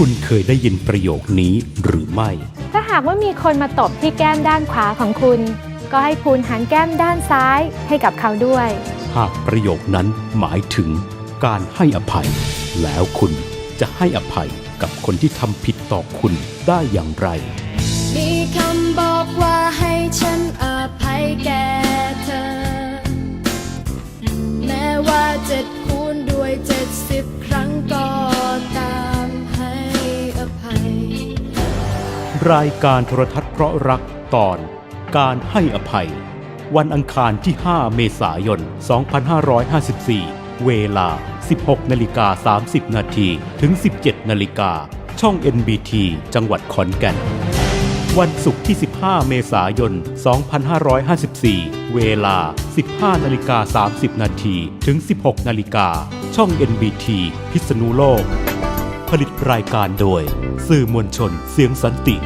คุณเคยได้ยินประโยคนี้หรือไม่ ถ้าหากว่ามีคนมาตบที่แก้มด้านขวาของคุณ ก็ให้คุณหันแก้มด้านซ้ายให้กับเขาด้วย หากประโยคนั้นหมายถึงการให้อภัย แล้วคุณจะให้อภัยกับคนที่ทำผิดต่อคุณได้อย่างไร มีคำบอกว่าให้ฉันอภัยแก่เธอ แม้ว่าจะคูณด้วยเจ็ดสิบครั้ง รายการโทรทัศน์เพราะรักตอน การให้อภัย วันอังคารที่ 5 เมษายน 2554 เวลา 16นาฬิกา30 นาทีถึง 17นาฬิกาช่อง NBT จังหวัดขอนแก่น วันศุกร์ที่ 15 เมษายน 2554 เวลา 15นาฬิกา30 นาทีถึง 16นาฬิกาช่อง NBT พิษณุโลก ผลิตรายการโดย สื่อมวลชนเสียงสันติ